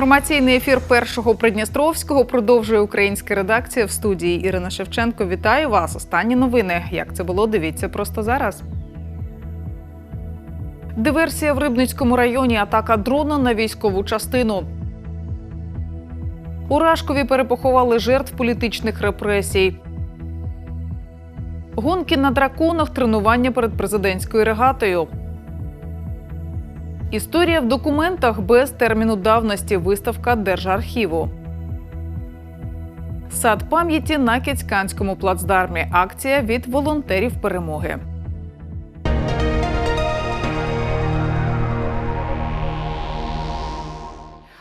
Інформаційний ефір першого Придністровського продовжує українська редакція в студії Ірина Шевченко. Вітаю вас. Останні новини. Як це було? Дивіться просто зараз. Диверсія в Рибницькому районі. Атака дрона на військову частину. У Рашкові перепоховали жертв політичних репресій. Гонки на драконах, тренування перед президентською регатою. Історія в документах без терміну давності. Виставка Держархіву. Сад пам'яті на Кіцьканському плацдармі. Акція від волонтерів перемоги.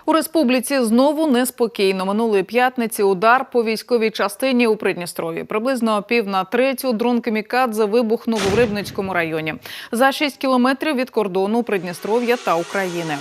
У республіці знову неспокійно. Минулої п'ятниці удар по військовій частині у Придністрові. Приблизно пів на третю дрон Камікадзе вибухнув у Рибницькому районі за 6 кілометрів від кордону Придністров'я та України.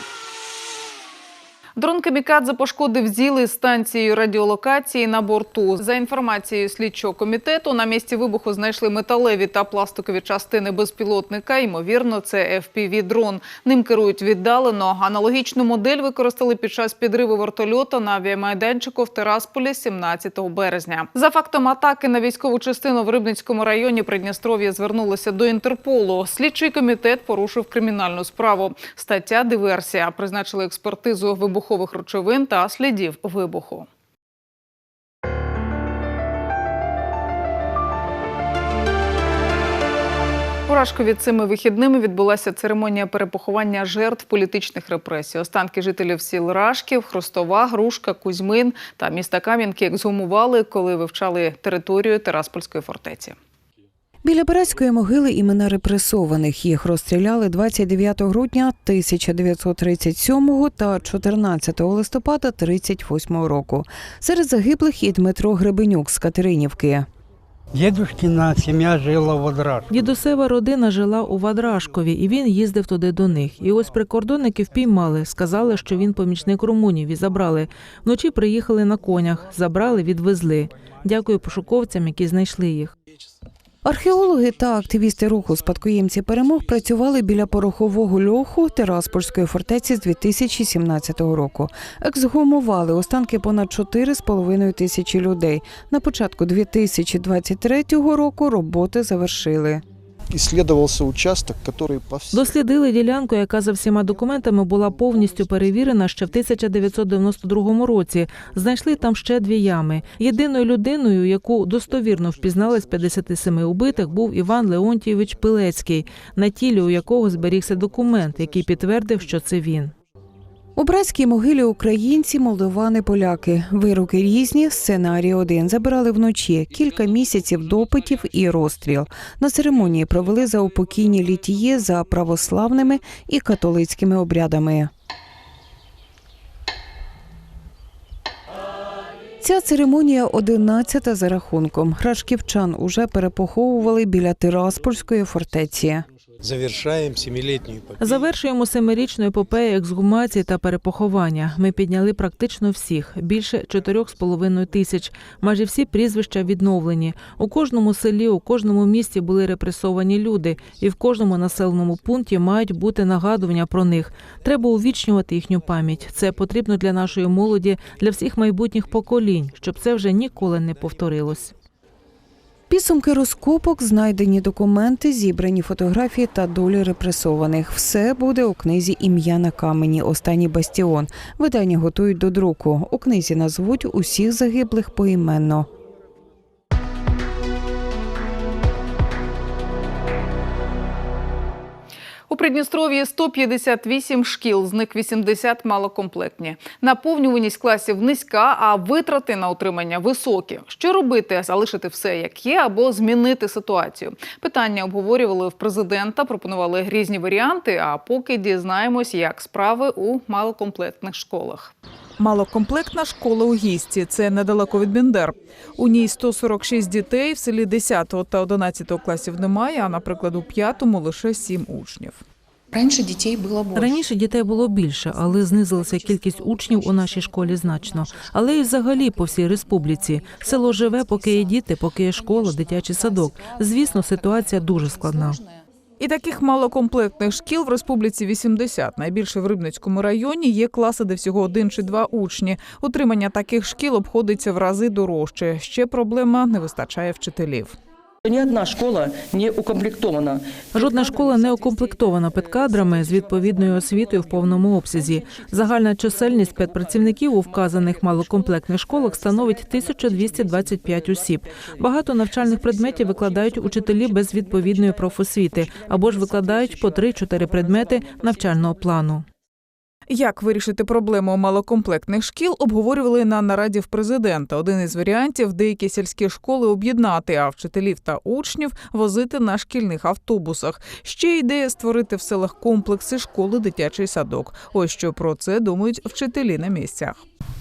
Дрон Камікадзе пошкодив зіли з станцією радіолокації на борту. За інформацією слідчого комітету, на місці вибуху знайшли металеві та пластикові частини безпілотника. Ймовірно, це FPV-дрон. Ним керують віддалено. Аналогічну модель використали під час підриву вертольота на авіамайданчику в Терасполі 17 березня. За фактом атаки на військову частину в Рибницькому районі Придністров'я звернулося до Інтерполу. Слідчий комітет порушив кримінальну справу. Стаття диверсія призначили експертизу вибухових речовин та слідів вибуху. У Рашкові цими вихідними відбулася церемонія перепоховання жертв політичних репресій. Останки жителів сіл Рашків, Хрустова, Грушка, Кузьмин та міста Кам'янки ексгумували, коли вивчали територію Тераспольської фортеці. Біля братської могили імена репресованих їх розстріляли 29 грудня 1937 та 14 листопада 38 року. Серед загиблих і Дмитро Гребенюк з Катеринівки. Дедушкина сім'я жила в Одраж. Дідусева родина жила у Вадрашкові, і він їздив туди до них. І ось прикордонники впіймали, сказали, що він помічник румунів і забрали. Вночі приїхали на конях, забрали, відвезли. Дякую пошуковцям, які знайшли їх. Археологи та активісти руху спадкоємці перемог працювали біля порохового льоху Тераспольської фортеці з 2017 року. Ексгумували останки понад 4,5 тисячі людей. На початку 2023 року роботи завершили. Исследовался участок, который по всей Дослідили ділянку, яка за всіма документами була повністю перевірена ще в 1992 році. Знайшли там ще дві ями. Єдиною людиною, яку достовірно впізнали з 57 убитих, був Іван Леонтійович Пилецький, на тілі у якого зберігся документ, який підтвердив, що це він. У братській могилі українці, молдовани, поляки. Вироки різні, сценарій один. Забирали вночі кілька місяців допитів і розстріл. На церемонії провели заупокійні літіє за православними і католицькими обрядами. Ця церемонія одинадцята за рахунком. Рашківчан уже перепоховували біля Тираспольської фортеці. Завершаем семилетнюю эпопею. Завершуємо семирічну епопею ексгумації та перепоховання. Ми підняли практично всіх більше 4,5 тисяч. Майже всі прізвища відновлені. У кожному селі, у кожному місті були репресовані люди, і в кожному населеному пункті мають бути нагадування про них. Треба увічнювати їхню пам'ять. Це потрібно для нашої молоді, для всіх майбутніх поколінь, щоб це вже ніколи не повторилось. Підсумки розкопок, знайдені документи, зібрані фотографії та долі репресованих. Все буде у книзі Ім'я на камені. Останній бастіон. Видання готують до друку. У книзі назвуть усіх загиблих поіменно. Придністров'ї 158 шкіл, з них 80 малокомплектні. Наповнюваність класів низька, а витрати на утримання високі. Що робити? Залишити все як є або змінити ситуацію? Питання обговорювали в президента, пропонували різні варіанти. А поки дізнаємось, як справи у малокомплектних школах. Малокомплектна школа у Гісті. Це недалеко від Бендер. У ній 146 дітей, в селі 10 та 11 класів немає, а, наприклад, у 5 лише 7 учнів. Раніше дітей було більше. Раніше дітей було більше, але знизилася кількість учнів у нашій школі значно. Але і взагалі по всій республіці село живе, поки є діти, поки є школа, дитячий садок. Звісно, ситуація дуже складна. І таких малокомплектних шкіл в республіці 80. Найбільше в Рибницькому районі є класи, де всього один чи два учні. Утримання таких шкіл обходиться в рази дорожче. Ще проблема не вистачає вчителів. Ні одна школа не укомплектована. Жодна школа не укомплектована педкадрами з відповідною освітою в повному обсязі. Загальна чисельність педпрацівників у вказаних малокомплектних школах становить 1225 осіб. Багато навчальних предметів викладають учителі без відповідної профосвіти або ж викладають по 3-4 предмети навчального плану. Як вирішити проблему малокомплектних шкіл, обговорювали на нараді в президента. Один із варіантів деякі сільські школи об'єднати, а вчителів та учнів возити на шкільних автобусах. Ще ідея створити в селах комплекси школи, дитячий садок. Ось що про це думають вчителі на місцях.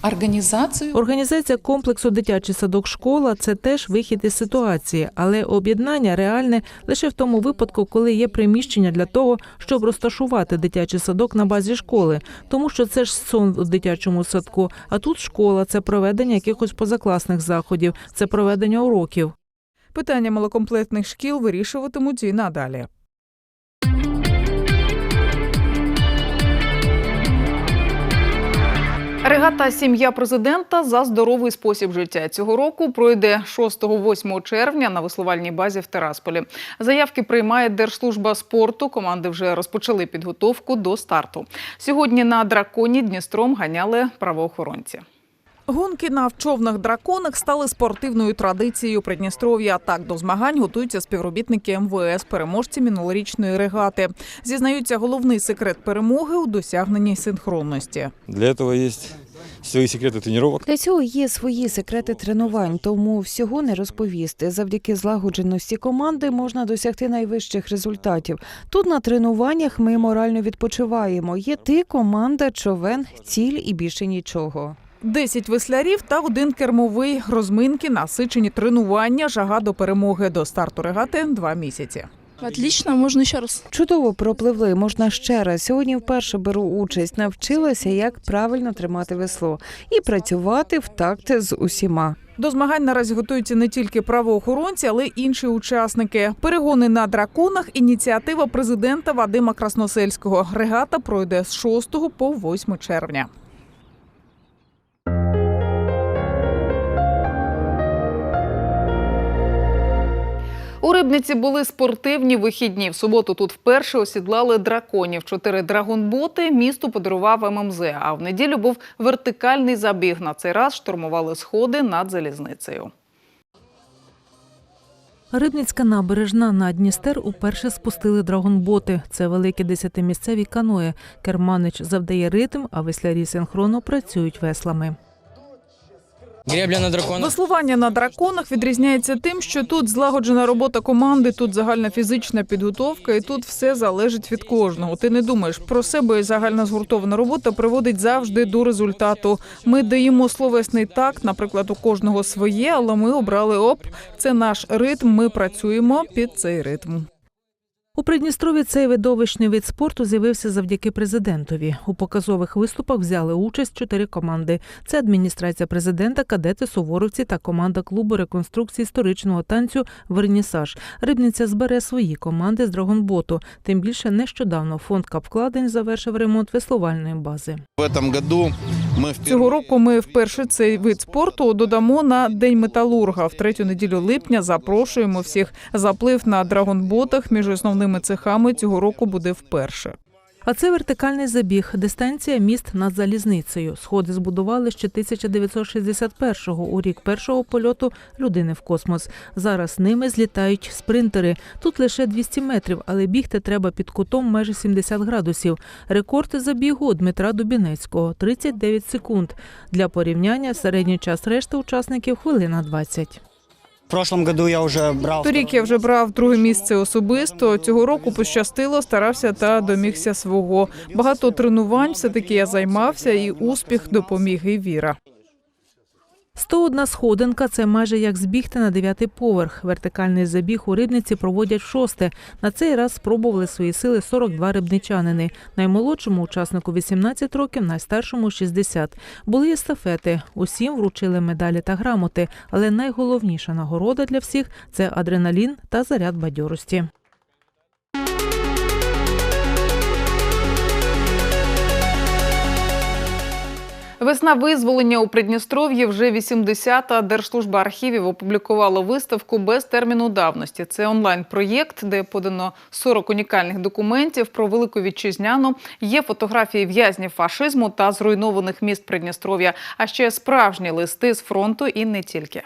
Организацию Організація комплексу дитячий садок школа це теж вихід із ситуації, але об'єднання реальне лише в тому випадку, коли є приміщення для того, щоб розташувати дитячий садок на базі школи, тому що це ж сон у дитячому садку. А тут школа це проведення якихось позакласних заходів, це проведення уроків. Питання малокомплектних шкіл вирішуватимуть і надалі. Регата Сім'я президента за здоровий спосіб життя цього року пройде 6-8 червня на веслувальній базі в Терасполі. Заявки приймає Держслужба спорту. Команди вже розпочали підготовку до старту. Сьогодні на драконі Дністром ганяли правоохоронці. Гонки на човнах драконах стали спортивною традицією Придністров'я. Так до змагань готуються співробітники МВС, переможці минулорічної регати. Зізнаються, головний секрет перемоги у досягненні синхронності. Для этого есть свои секреты тренировок. Для цього є свої секрети тренувань, тому всього не розповісти. Завдяки злагодженості команди можна досягти найвищих результатів. Тут на тренуваннях ми морально відпочиваємо. Є ти, команда, човен, ціль і більше нічого. Десять веслярів та один кермовий розминки, насичені тренування, жага до перемоги до старту регати два місяці. Отлично, можно еще раз. Чудово пропливли, можна ще раз. Сьогодні вперше беру участь, навчилася, як правильно тримати весло і працювати в такт з усіма. До змагань наразі готуються не тільки правоохоронці, але й інші учасники. Перегони на драконах ініціатива президента Вадима Красносельського. Регата пройде з 6 по 8 червня. У Рибниці були спортивні вихідні. В суботу тут вперше осідлали драконів. Чотири драгонботи місту подарував ММЗ. А в неділю був вертикальний забіг. На цей раз штурмували сходи над залізницею. Рибницька набережна на Дністер уперше спустили драгонботи. Це великі десятимісцеві каної. Керманич завдає ритм, а веслярі синхронно працюють веслами. Гребля на дракона. Веслування на драконах відрізняється тим, що тут злагоджена робота команди, тут загальна фізична підготовка, і тут все залежить від кожного. Ти не думаєш про себе і загальна згуртована робота приводить завжди до результату. Ми даємо словесний такт, наприклад, у кожного своє, але ми обрали оп. Це наш ритм. Ми працюємо під цей ритм. У Придністрові цей видовищний вид спорту з'явився завдяки президентові. У показових виступах взяли участь чотири команди: це адміністрація президента, кадети, суворовці та команда клубу реконструкції історичного танцю Вернісаж. Рибниця збере свої команди з драгонботу. Тим більше нещодавно фонд капвкладень завершив ремонт веслувальної бази. В году мы Цього року ми вперше цей вид спорту додамо на День металурга. В третю неділю липня запрошуємо всіх. Заплив на драгонботах між основними цехами цього року буде вперше. А це вертикальний забіг. Дистанція міст над залізницею. Сходи збудували ще 1961-го, у рік першого польоту людини в космос. Зараз ними злітають спринтери. Тут лише 200 метрів, але бігти треба під кутом майже 70 градусів. Рекорд забігу Дмитра Дубінецького 39 секунд. Для порівняння середній час решти учасників хвилина 20. Прошлом году я вже брав Торік я вже брав друге місце особисто. Цього року пощастило, старався та домігся свого. Багато тренувань все таки я займався, і успіх допоміг і віра. 101 сходинка це майже як збігти на дев'ятий поверх. Вертикальний забіг у рибниці проводять шосте. На цей раз спробували свої сили 42 рибничанини. Наймолодшому учаснику 18 років, найстаршому 60. Були естафети. Усім вручили медалі та грамоти, але найголовніша нагорода для всіх це адреналін та заряд бадьорості. Весна визволення у Придністров'ї вже 80-та. Держслужба архівів опублікувала виставку без терміну давності. Це онлайн-проєкт, де подано 40 унікальних документів про велику вітчизняну. Є фотографії в'язнів фашизму та зруйнованих міст Придністров'я, а ще справжні листи з фронту і не тільки.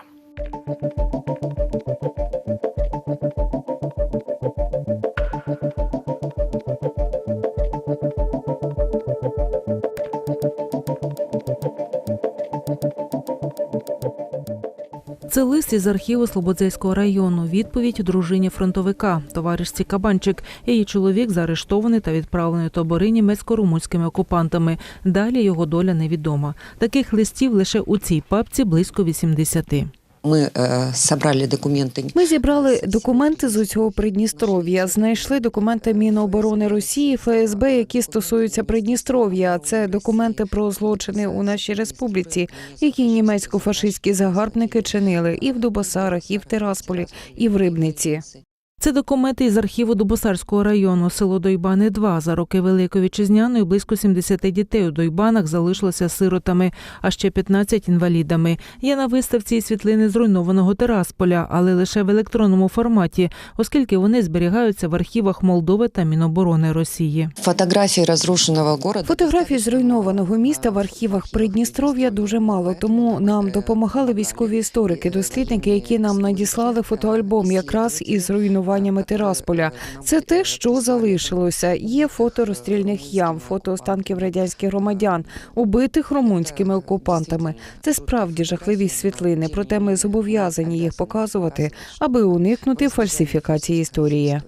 Це лист із архіву Слободзейського району. Відповідь дружині фронтовика, товаришці Кабанчик. Її чоловік заарештований та відправлений табори німецько-румунськими окупантами. Далі його доля невідома. Таких листів лише у цій папці близько 80. Ми е, документи. Ми зібрали документи з усього Придністров'я. Знайшли документи Міноборони Росії, ФСБ, які стосуються Придністров'я. Це документи про злочини у нашій республіці, які німецько-фашистські загарбники чинили і в Дубасарах, і в Тирасполі, і в Рибниці. Це документи із архіву Дубосарського району, село Дойбани 2 За роки Великої Вітчизняної близько 70 дітей у Дойбанах залишилося сиротами, а ще 15 – інвалідами. Є на виставці і світлини зруйнованого Терасполя, але лише в електронному форматі, оскільки вони зберігаються в архівах Молдови та Міноборони Росії. Фотографії розрушеного города. Фотографій зруйнованого міста в архівах Придністров'я дуже мало, тому нам допомагали військові історики, дослідники, які нам надіслали фотоальбом якраз із руйнуваннями Тирасполя. Це те, що залишилося. Є фото розстрільних ям, фото останків радянських громадян, убитих румунськими окупантами. Це справді жахливі світлини, проте ми зобов'язані їх показувати, аби уникнути фальсифікації історії.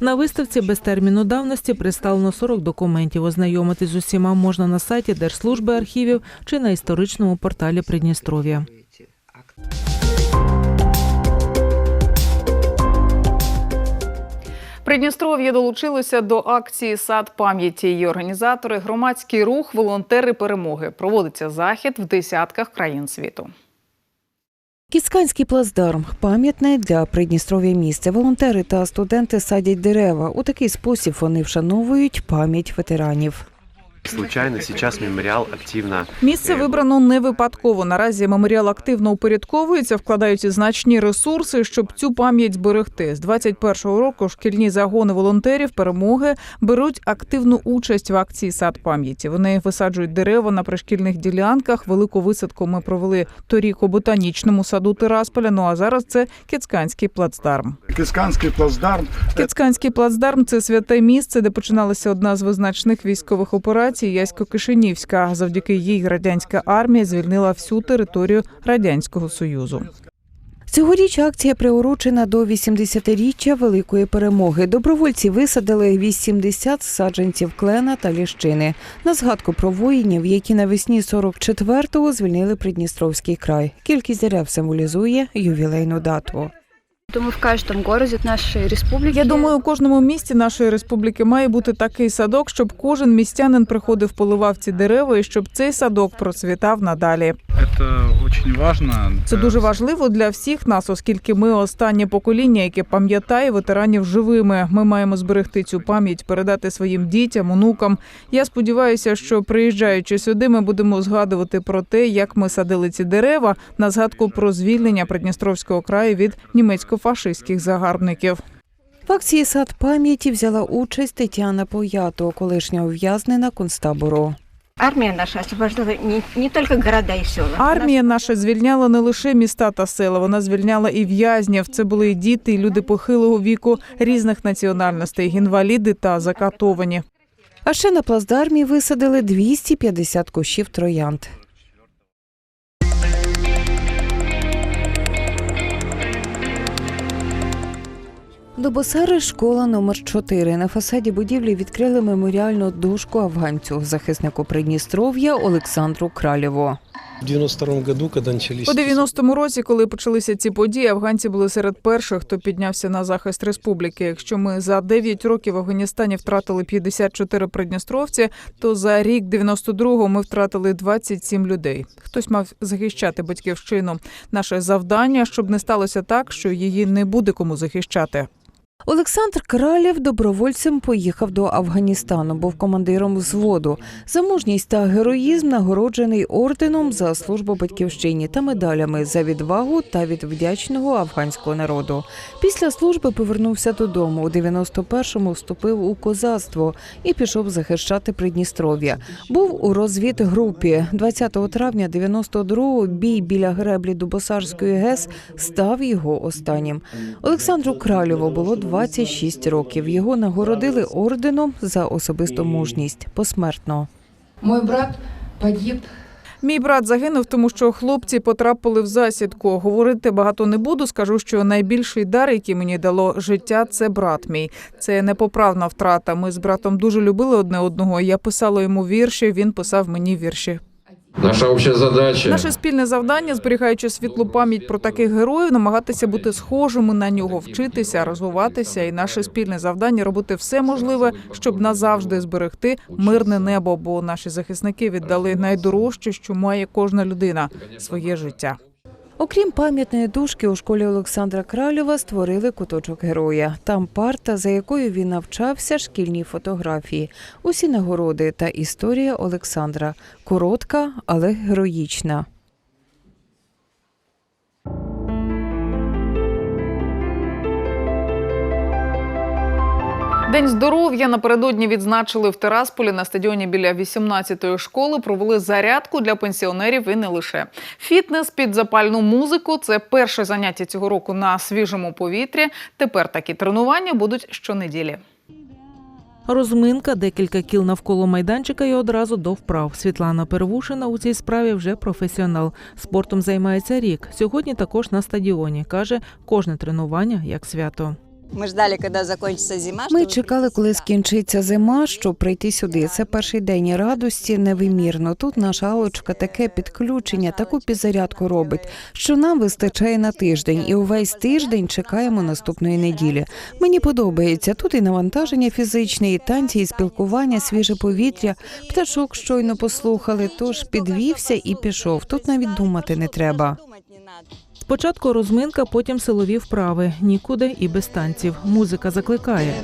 На виставці без терміну давності представлено 40 документів. Ознайомитись з усіма можна на сайті Держслужби архівів чи на історичному порталі Придністров'я. Придністров'я долучилося до акції Сад пам'яті. Її організатори громадський рух, волонтери перемоги. Проводиться захід в десятках країн світу. Кісканський плацдарм пам'ятне для Придністров'я місце. Волонтери та студенти садять дерева. У такий спосіб вони вшановують пам'ять ветеранів. Случайно сейчас мемориал активно Місце вибрано не випадково. Наразі меморіал активно упорядковується, вкладаються значні ресурси, щоб цю пам'ять зберегти. З 21-го року шкільні загони волонтерів перемоги беруть активну участь в акції сад пам'яті. Вони висаджують дерева на пришкільних ділянках. Велику висадку ми провели торік у ботанічному саду Тирасполя. Ну а зараз це Кецьканський плацдарм. Кіцканський плацдарм. Кецьканський плацдарм це святе місце, де починалася одна з визначних військових операцій Ясько-Кишинівська. Завдяки їй радянська армія звільнила всю територію радянського союзу. Цьогоріч акція приурочена до 80-річчя великої перемоги. Добровольці висадили 80 саджанців клена та ліщини на згадку про воїнів, які навесні 44-го звільнили Придністровський край. Кількість дерев символізує ювілейну дату. Думаю, в кожному городі нашої республіки. Я думаю, у кожному місті нашої республіки має бути такий садок, щоб кожен містянин приходив, поливав ці дерева, і щоб цей садок процвітав надалі. Це дуже важливо. Це дуже важливо для всіх нас, оскільки ми останнє покоління, яке пам'ятає ветеранів живими. Ми маємо зберегти цю пам'ять, передати своїм дітям, онукам. Я сподіваюся, що приїжджаючи сюди, ми будемо згадувати про те, як ми садили ці дерева на згадку про звільнення Придністровського краю від німецько-фашистських загарбників. В акції сад пам'яті взяла участь Тетяна Поято, колишня ув'язнена концтабору. Армія наша освобождала не, не тільки города і села. Армія наша звільняла не лише міста та села, вона звільняла і в'язнів. Це були і діти, і люди похилого віку різних національностей, інваліди та закатовані. А ще на плацдармі висадили 250 кущів троянд. Дубосари школа номер 4 На фасаді будівлі відкрили меморіальну дошку афганцю, захиснику Придністров'я Олександру Кралєву. В 92 году. У 90-му році, коли почалися ці події, афганці були серед перших, хто піднявся на захист республіки. Якщо ми за 9 років в Афганістані втратили 54 придністровці, то за рік 92-го ми втратили 27 людей. Хтось мав захищати батьківщину. Наше завдання, щоб не сталося так, що її не буде кому захищати. Олександр Кралєв добровольцем поїхав до Афганістану, був командиром взводу. За мужність та героїзм нагороджений орденом за службу батьківщині та медалями за відвагу та від вдячного афганського народу. Після служби повернувся додому. У 91-му вступив у козацтво і пішов захищати Придністров'я. Був у розвідгрупі. 20 травня 92-го бій біля греблі Дубосарської ГЕС став його останнім. Олександру Кралєву було 26 років. Його нагородили орденом за особисту мужність посмертно. Мой брат погиб Мій брат загинув, тому що хлопці потрапили в засідку. Говорити багато не буду. Скажу, що найбільший дар, який мені дало життя, це брат мій. Це непоправна втрата. Ми з братом дуже любили одне одного. Я писала йому вірші, він писав мені вірші. Наша обща задача Наше спільне завдання, зберігаючи світлу пам'ять про таких героїв, намагатися бути схожими на нього, вчитися, розвиватися. І наше спільне завдання робити все можливе, щоб назавжди зберегти мирне небо. Бо наші захисники віддали найдорожче, що має кожна людина своє життя. Окрім пам'ятної дужки, у школі Олександра Кралєва створили куточок героя. Там парта, за якою він навчався, шкільні фотографії, усі нагороди та історія Олександра. Коротка, але героїчна. День здоров'я напередодні відзначили в Терасполі на стадіоні біля 18-ї школи. Провели зарядку для пенсіонерів і не лише. Фітнес під запальну музику це перше заняття цього року на свіжому повітрі. Тепер такі тренування будуть щонеділі. Розминка, декілька кіл навколо майданчика і одразу до вправ. Світлана Первушина у цій справі вже професіонал. Спортом займається рік. Сьогодні також на стадіоні. Каже, кожне тренування як свято. Ми ждали, коли закінчиться зима. Ми чекали, коли скінчиться зима, щоб прийти сюди. Це перший день радості невимірно. Тут наша Алочка таке підключення, таку підзарядку робить, що нам вистачає на тиждень, і увесь тиждень чекаємо наступної неділі. Мені подобається тут і навантаження фізичне, і танці, і спілкування, свіже повітря. Пташок щойно послухали, тож підвівся і пішов. Тут навіть думати не треба. Спочатку розминка, потім силові вправи. Нікуди і без танців. Музика закликає.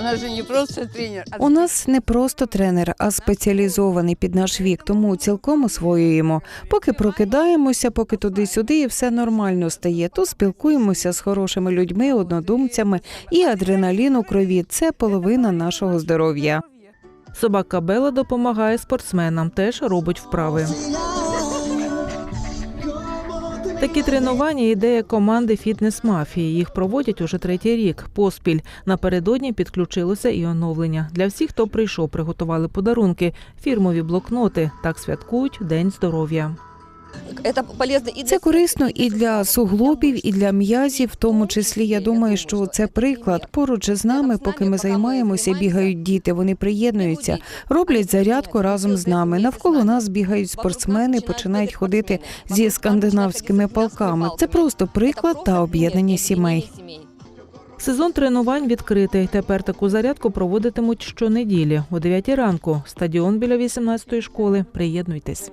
У нас просто тренер, нас не просто тренер, а спеціалізований під наш вік, тому цілком освоюємо. Поки прокидаємося, поки туди-сюди, і все нормально стає. То спілкуємося з хорошими людьми, однодумцями, і адреналін у крові це половина нашого здоров'я. Собака Бела допомагає спортсменам, теж робить вправи. Такі тренування ідея команди Фітнес Мафії. Їх проводять уже третій рік. Поспіль напередодні підключилося і оновлення. Для всіх, хто прийшов, приготували подарунки, фірмові блокноти. Так святкують День здоров'я. Це і Це корисно і для суглобів, і для м'язів. В тому числі я думаю, що це приклад. Поруч з нами, поки ми займаємося, бігають діти. Вони приєднуються, роблять зарядку разом з нами. Навколо нас бігають спортсмени, починають ходити зі скандинавськими палками. Це просто приклад та об'єднання сімей. Сезон тренувань відкритий. Тепер таку зарядку проводитимуть щонеділі о 9 ранку. Стадіон біля 18-ї школи. Приєднуйтесь.